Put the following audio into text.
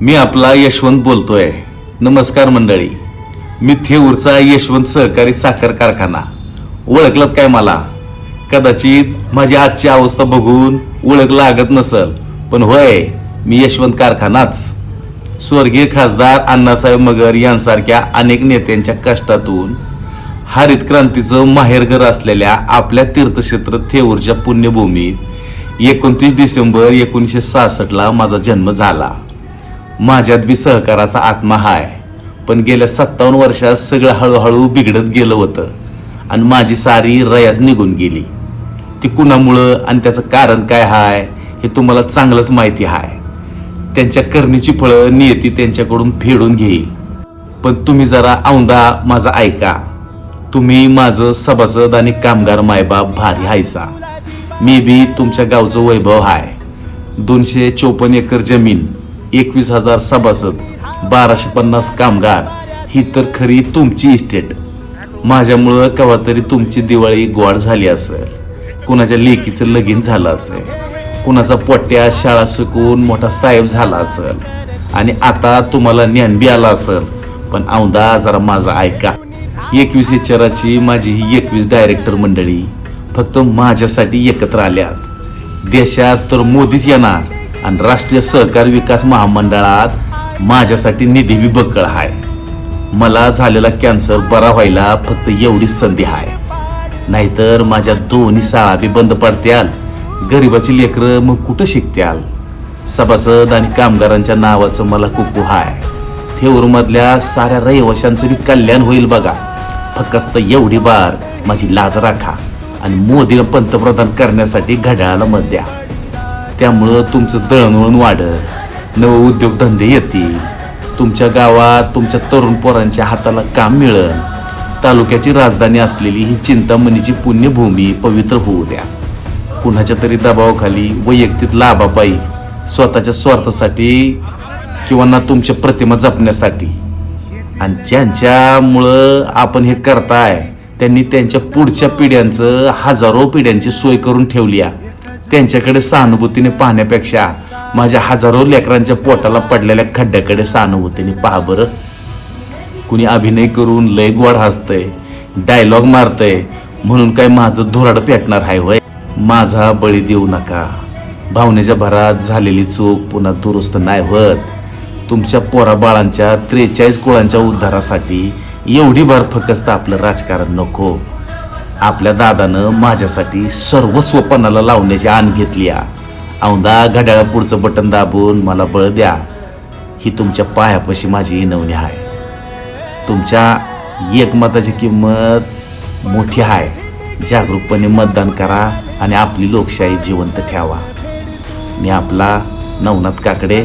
मी आपला यशवंत बोलतोय. नमस्कार मंडळी. मी थेऊरचा यशवंत सहकारी साखर कारखाना. ओळखलं काय मला? कदाचित माझी आजची अवस्था बघून ओळख लागत नसल पण होय मी यशवंत कारखानाच. स्वर्गीय खासदार अण्णासाहेब मगर यांसारख्या अनेक नेत्यांच्या कष्टातून हरित क्रांतीचं माहेरघर असलेल्या आपल्या तीर्थक्षेत्र थेऊरच्या पुण्यभूमीत एकोणतीस डिसेंबर एकोणीसशे सहासष्टला माझा जन्म झाला. माझ्यात बी सहकाराचा आत्मा हाय. पण गेल्या सत्तावन्न वर्षात सगळं हळूहळू बिघडत गेलं होतं. आणि माझी सारी रयाच निघून गेली. ती कुणामुळं आणि त्याचं कारण काय हाय हे तुम्हाला चांगलंच माहिती हाय. त्यांच्या करणीची फळं नियती त्यांच्याकडून फेडून घेईल. पण तुम्ही जरा औंदा माझा ऐका. तुम्ही माझं सभासद आणि कामगार मायबाप भारी हायचा मी बी तुमच्या गावचं वैभव हाय. दोनशे चोपन्न एकर जमीन एकवीस हजार सभासद बाराशे पन्नास कामगार. ही तर खरी तुमची इस्टेट माझ्यामुळं केव्हा तरी तुमची दिवाळी गोड झाली असेल. कुणाच्या लेकीचं लगीन झालं असेल. कुणाचा पोट्या शाळा शिकून मोठा साहेब झाला असेल. आणि आता तुम्हाला ज्ञान बी आला असेल. पण औंदा जरा माझा ऐका. एकवीस चराची माझी ही एकवीस डायरेक्टर मंडळी फक्त माझ्यासाठी एकत्र आल्यात. देशात तर मोदीच येणार. आणि राष्ट्रीय सहकार विकास महामंडळात माझ्यासाठी निधी बी बक्कळ आहे मला झालेला कॅन्सर बरा व्हायला फक्त एवढीच संधी आहे नाहीतर माझ्या दोन्ही शाळा बी बंद पडत्याल. गरिबाची लेकरं मग कुठं शिकत्याल? सभासद आणि कामगारांच्या नावाचं मला कुकू हाय. थेऊरमधल्या साऱ्या रहिवाशांचं बी कल्याण होईल बघा. फक्त एवढी बार माझी लाज राखा आणि मोदीला पंतप्रधान करण्यासाठी घड्याळाला मत द्या. त्यामुळं तुमचं दळणवळण वाढत नव उद्योगधंदे येतील. तुमच्या गावात तुमच्या तरुण पोरांच्या हाताला काम मिळेल. तालुक्याची राजधानी असलेली ही चिंतामणीची पुण्यभूमी पवित्र होऊ द्या. कुणाच्या तरी दबावाखाली वैयक्तिक लाभापायी स्वतःच्या स्वार्थासाठी किंवा ना तुमच्या प्रतिमा जपण्यासाठी. आणि ज्यांच्यामुळं आपण हे करताय त्यांनी त्यांच्या पुढच्या पिढ्यांचं हजारो पिढ्यांची सोय करून ठेवली आहे. त्यांच्याकडे सहानुभूतीने पाहण्यापेक्षा माझ्या हजारो लेकरांच्या पोटाला पडलेल्या खड्ड्याकडे सहानुभूतीने पहा बरं. कुणी अभिनय करून लय गोड हसतंय डायलॉग मारतंय म्हणून काय माझं धुराड पेटणार आहे होय? माझा बळी देऊ नका. भावनेच्या भरात झालेली चूक पुन्हा दुरुस्त नाही होत. तुमच्या पोराबाळांच्या त्रेचाळीस कुळांच्या उद्धारासाठी एवढी भर फकस्त आपलं राजकारण नको. आपल्या दादानं माझ्यासाठी सर्वस्व पणाला लावण्याची आण घेतली औंदा घड्याळा पुढचं बटन दाबून मला बळ द्या. ही तुमच्या पायापाशी माझी इनवणी आहे तुमच्या एकमताची किंमत मोठी आहे जागरूकपणे मतदान करा आणि आपली लोकशाही जिवंत ठेवा. मी आपला नवनाथ काकडे